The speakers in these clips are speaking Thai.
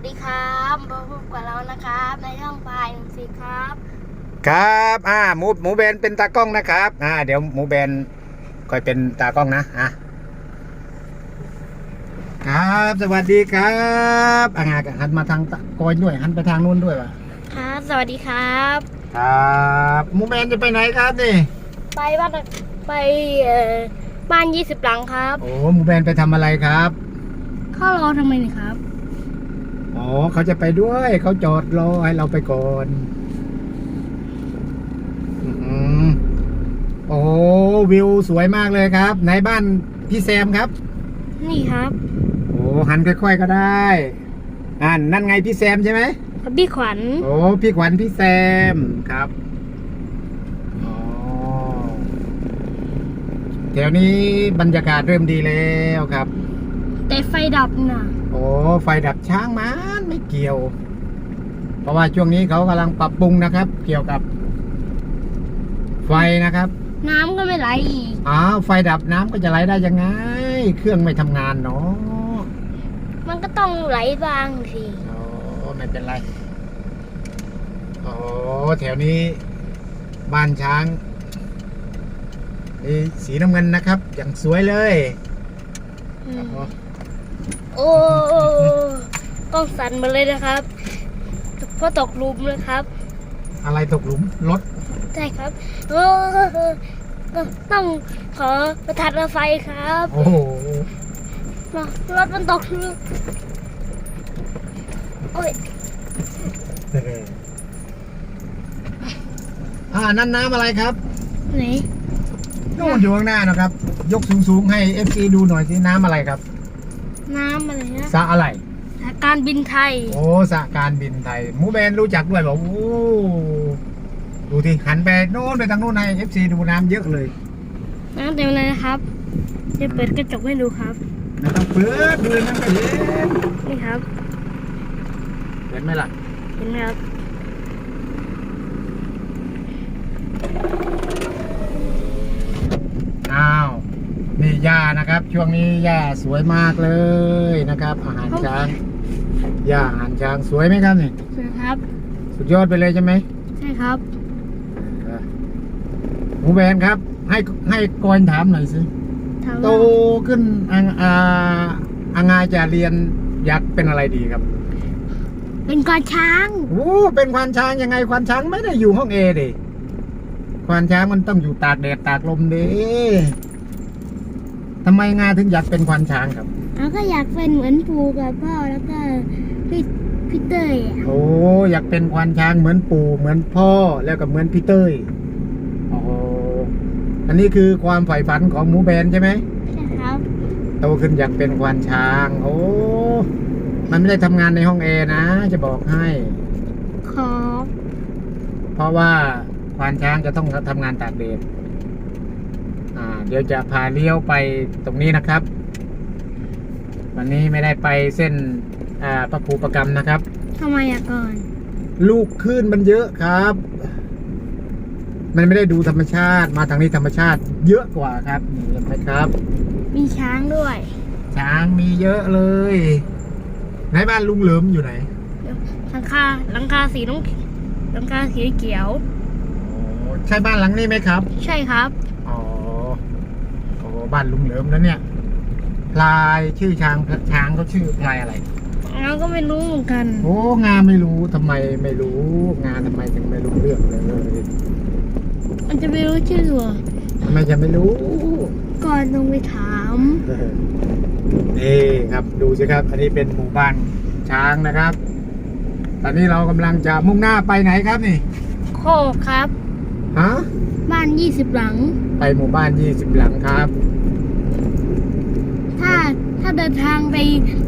วัสดีครับพบกับเรานะครับ ในช่องพายหนึ่งสิครับ ครับอ่าหมูหมูแบนเป็นตากล้องนะครับอ่าเดี๋ยวหมูแบนคอยเป็นตากล้องนะอะครับ สวัสดีครับอ่างาหันมาทางตะกอยด้วยหันไปทางนู้นด้วยวะครับ สวัสดีครับ ครับหมูแบนจะไปไหนครับนี่ ไปบ้านไปเอ่อบ้านยี่สิบหลังครับ โอ้หมูแบนไปทำอะไรครับ เข้ารอทำไมนี่ครับ อ๋อเขาจะไปด้วยเขาจอดรอให้เราไปก่อนอื้อหือโอ้โหวิวสวยมากเลยครับไหนบ้านพี่แซมครับ นี่ครับโอ้หันค่อยๆก็ได้อ่านนั่นไงพี่แซมใช่ไหมพี่ขวัญโอ้พี่ขวัญพี่แซมครับอ๋อแถวนี้บรรยากาศเริ่มดีแล้วครับ แต่ไฟดับน่ะ โอ้ไฟดับช้างมันไม่เกี่ยว เพราะว่าช่วงนี้เขากำลังปรับปรุงนะครับ เกี่ยวกับ ไฟนะครับ น้ำก็ไม่ไหลอีกอ้าวไฟดับน้ำก็จะไหลได้ยังไง เครื่องไม่ทำงานเนาะมันก็ต้องไหลบางสิโอ้ไม่เป็นไรโอ้แถวนี้ บ้านช้างนี่สีน้ำเงินนะครับ อย่างสวยเลย อืมโอ้ โอ้กล้องสั่นมาเลยนะครับเพราะตกหลุมเลยครับ อะไรตกหลุมรถใช่ครับโอ้ต้องขอประทานรถไฟครับ โอ้โหรถมันตกหลุมโอ้ยอ่านั่นน้ำอะไรครับไหนนู่นอยู่ข้างหน้านะครับ ยกสูงๆให้ FC ดูหน่อยสิน้ำอะไรครับ น้ำอะไรนะสระอะไรสายการบินไทย โอ้สระการบินไทยหมูแบนรู้จักด้วยบอกโอ้ดูที่หันไปโน่นไปทางโน้นให้ FC ดูน้ำเยอะเลยน้ำเต็มเลยนะครับเดี๋ยวเปิดกระจกให้ดูครับไม่ต้องเปิดดูเลยมันก็เห็นนี่ครับเห็นไหมล่ะ เห็นไหมครับ อ้าว นี่หญ้านะครับ ช่วงนี้หญ้าสวยมากเลยนะครับ อาหารช้างหญ้าอาหารช้างสวยไหมครับนี่สวัสดีครับ สุดยอดไปเลยใช่ไหมใช่ครับหมูแบนครับ ให้ให้กอยถามหน่อยสิถามโตว่าขึ้นอังอาอางาจะเรียนอยากเป็นอะไรดีครับ เป็นกอนช้างโอ้เป็นควานช้างยังไงควานช้างไม่ได้อยู่ห้องเอดิควานช้างมันต้องอยู่ตากแดดตากลมดิ ทำไมงาถึงอยากเป็นควานช้างครับเขาก็อยากเป็นเหมือนปู่กับพ่อแล้วก็พี่พี่เต้ยอะโอ้อยากเป็นควานช้างเหมือนปู่เหมือนพ่อแล้วก็เหมือนพี่เต้ยโอ้โหอันนี้คือความใฝ่ฝันของหมูแบนใช่ไหมใช่ครับโตขึ้นอยากเป็นควานช้าง โอ้มันไม่ได้ทำงานในห้องแอร์นะ จะบอกให้ ขอ เพราะว่าควานช้างจะต้องทำงานตากแดดอ่า เดี๋ยวจะพาเลี้ยวไปตรงนี้นะครับ วันนี้ไม่ได้ไปเส้นอ่าประภูประกรรมนะครับ ทำไมอะก่อน ลูกคลื่นมันเยอะครับ มันไม่ได้ดูธรรมชาติมาทางนี้ธรรมชาติเยอะกว่าครับนี่เห็นไหมครับ มีช้างด้วยช้างมีเยอะเลยไหนบ้านลุงเหลิมอยู่ไหนหลังคาหลังคาสีน้องหลังคาสีเขียว โอ้ใช่บ้านหลังนี้ไหมครับ ใช่ครับอ๋อโอ้ บ้านลุงเหลิมแล้วเนี่ยพลายชื่อช้างช้างเขาชื่อพลายอะไรเราก็ไม่รู้เหมือนกัน โอ้งาไม่รู้ทำไมไม่รู้ งาทำไมถึงไม่รู้เรื่องเลยมันจะไม่รู้ชื่อเหรอทำไมจะไม่รู้ ก่อนต้องไปถามนี่ครับดูสิครับ อันนี้เป็นหมู่บ้านช้างนะครับ ตอนนี้เรากำลังจะมุ่งหน้าไปไหนครับนี่ โคกครับฮะบ้านยี่สิบหลัง ไปหมู่บ้านยี่สิบหลังครับถ้าถ้าเดินทางไป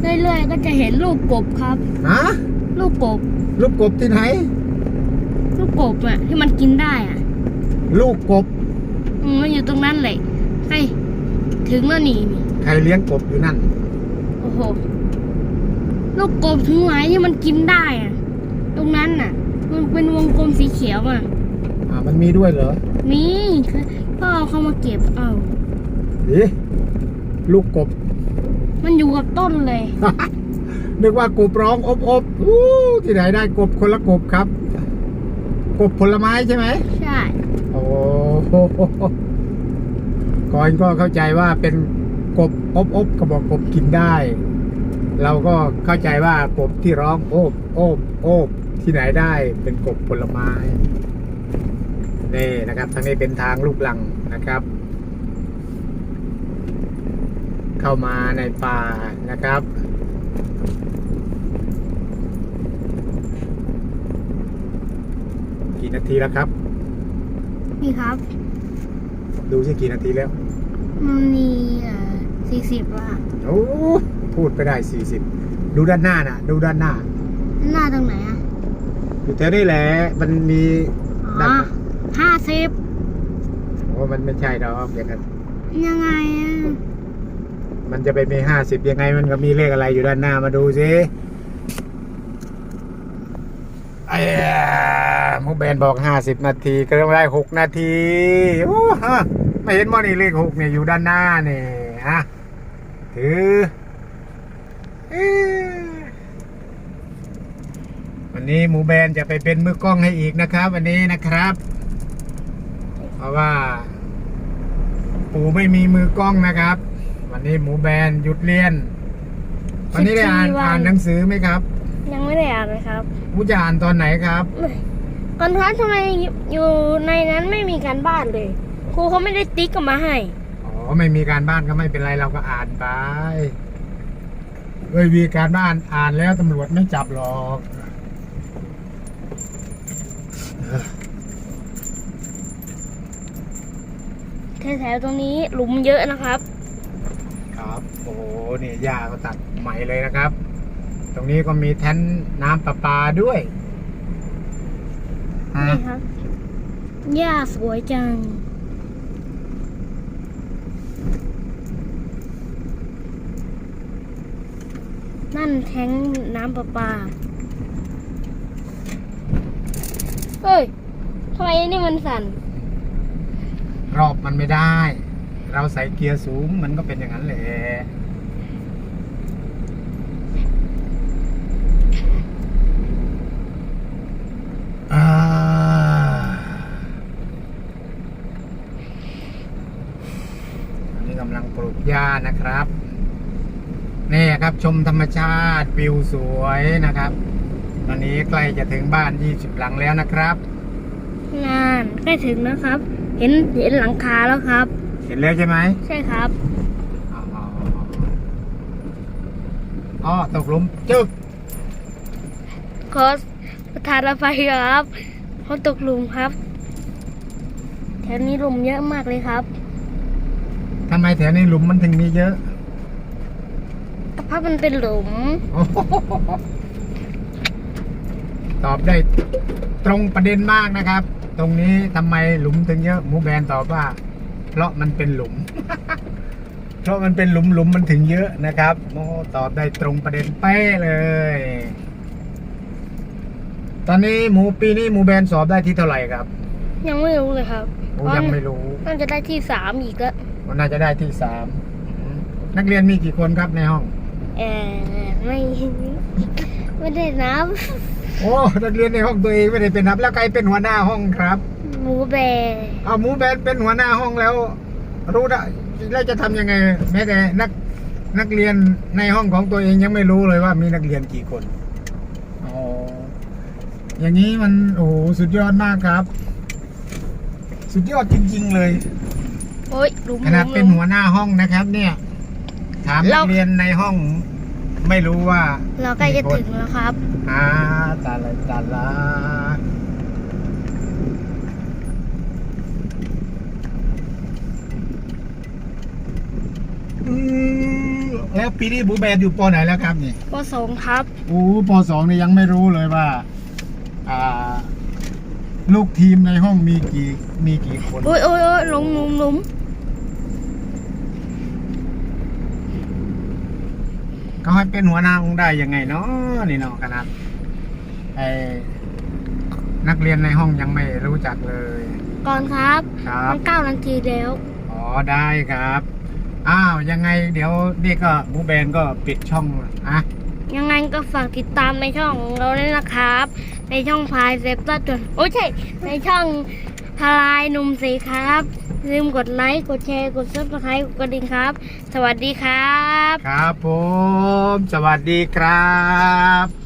เรื่อยๆ ก็จะเห็นลูกกบครับ ฮะลูกกบ ลูกกบที่ไหน ลูกกบอะที่มันกินได้อะลูกกบอืมมันอยู่ตรงนั้นเลยใกล้ถึงแล้วนี่นี่ใครเลี้ยงกบอยู่นั่น โอ้โห ลูกกบถึงไหนที่มันกินได้อะ ตรงนั้นน่ะ มันเป็นวงกลมสีเขียวอะ อ่ามันมีด้วยเหรอมีพ่อเอาเขามาเก็บเอาดิลูกกบ มันอยู่กับต้นเลย นึกว่ากบร้องอบอบอู้ที่ไหนได้กบคนละกบครับ กบผลไม้ใช่ไหม ใช่ โอ้โหก่อนก็เข้าใจว่าเป็นกบอบอบก็บอกกบกินได้ เราก็เข้าใจว่ากบที่ร้องโอบโอบโอบที่ไหนได้เป็นกบผลไม้นี่นะครับทางนี้เป็นทางลูกลังนะครับ เข้ามาในป่านะครับ กี่นาทีแล้วครับ นี่ครับ ดูสิกี่นาทีแล้ว มันมีอ่าสี่สิบละโอ้พูดไปได้สี่สิบดูด้านหน้าน่ะดูด้านหน้า หน้าตรงไหนอะอยู่แถวนี้แหละมันมีอ๋ด้าอนห้าสิบโอ้มันไม่ใช่ดอกอย่างนั้นยังไงอะ มันจะไปมีห้าสิบยังไงมันก็มีเลขอะไรอยู่ด้านหน้ามาดูสิไอ้หมูแบนบอกห้าสิบนาทีก็ต้องได้หกนาทีโอ้ฮะไม่เห็นว่านี่เลขหกเนี่ยอยู่ด้านหน้าเนี่ยฮะถืออ๊ะวันนี้หมูแบนจะไปเป็นมือกล้องให้อีกนะครับ วันนี้นะครับ เพราะว่า ปู่ไม่มีมือกล้องนะครับ วันนี้หมูแบนหยุดเรียน วันนี้ได้อ่านอ่านหนังสือไหมครับยังไม่ได้อ่านเลยครับมูจะอ่านตอนไหนครับก่อนครับทำไมอยู่ในนั้นไม่มีการบ้านเลย ครูเขาไม่ได้ติ๊กกลับมาให้ อ๋อไม่มีการบ้านก็ไม่เป็นไรเราก็อ่านไปเอ้ยมีการบ้านอ่านแล้วตำรวจไม่จับหรอกแถวๆตรงนี้หลุมเยอะนะครับ ครับ โอ้โหนี่หญ้าก็ตัดใหม่เลยนะครับ ตรงนี้ก็มีแท้นน้ำประปาด้วยฮะนี่ครับหญ้าสวยจัง นั่นแทงน้ำประปา เฮ้ยทำไมนี่มันสั่น รอบมันไม่ได้ เราใส่เกียร์สูงมันก็เป็นอย่างนั้นแหละอ่านนี้กำลังปลูกหญ้านะครับนี่ครับชมธรรมชาติวิวสวยนะครับ ตอนนี้ใกล้จะถึงบ้าน20หลังแล้วนะครับ งานใกล้ถึงนะครับ เห็นเห็นหลังคาแล้วครับ เห็นแล้วใช่ไหมใช่ครับ อ๋ออ๋อตกหลุมจึกขอประธานอภัยครับเขาตกหลุมครับ แถวนี้หลุมเยอะมากเลยครับทำไมแถวนี้หลุมมันถึงมีเยอะก็เพราะมันเป็นหลุม โอ้โหตอบได้ตรงประเด็นมากนะครับ ตรงนี้ทำไมหลุมถึงเยอะหมูแบนตอบว่า เพราะมันเป็นหลุม เพราะมันเป็นหลุมหลุมมันถึงเยอะนะครับโอ้ตอบได้ตรงประเด็นเป๊ะเลย ตอนนี้หมูปีนี้หมูแบนสอบได้ที่เท่าไหร่ครับยังไม่รู้เลยครับหมูยังไม่รู้น่าจะได้ที่สามอีกแล้วมันน่าจะได้ที่สามนักเรียนมีกี่คนครับในห้องเออไม่ไม่ได้นับ โอ้นักเรียนในห้องตัวเองไม่ได้เป็นนับ แล้วใครเป็นหัวหน้าห้องครับ หมูแบร์เอาหมูแบนเป็นหัวหน้าห้องแล้ว รู้ได้แล้วจะทำยังไง แม้แต่นักนักเรียนในห้องของตัวเองยังไม่รู้เลยว่ามีนักเรียนกี่คนอ๋ออย่างนี้มันโอ้โหสุดยอดมากครับ สุดยอดจริง ๆ เลยโอ้ยหลุมขนาดหลุมเป็นหัวหน้าห้องนะครับ เนี่ย ถามนัเรากเรียนในห้องไม่รู้ว่า เราใกล้จะถึงแล้วครับ อ่าตาละตาละอืม แล้วปีนี้บูแบนอยู่ปอไหนแล้วครับเนี่ยปสองครับ โอ้ปอสองเนี่ยยังไม่รู้เลยว่า อ่า ลูกทีมในห้องมีกี่มีกี่คนโอ้ยโอ้ยโอ้ยหลุมหลุมหลุมเขาให้เป็นหัวหน้าห้องได้ยังไงเนาะนี่เนาะขนาดไอ้นักเรียนในห้องยังไม่รู้จักเลย ก่อนครับครับ มันเก้านาทีแล้ว อ๋อได้ครับ อ้าวยังไงเดี๋ยวนี่ก็บูแบนก็ปิดช่องอะยังไงก็ฝากติดตามในช่องของเราด้วยนะครับ ในช่องพายเซฟต้าจนโอ้ยใช่ ในช่องทลายหนุ่มสีครับลืมกดไลค์กดแชร์กดซับสไครต์กดกระดิ่งครับ สวัสดีครับ ครับผม สวัสดีครับ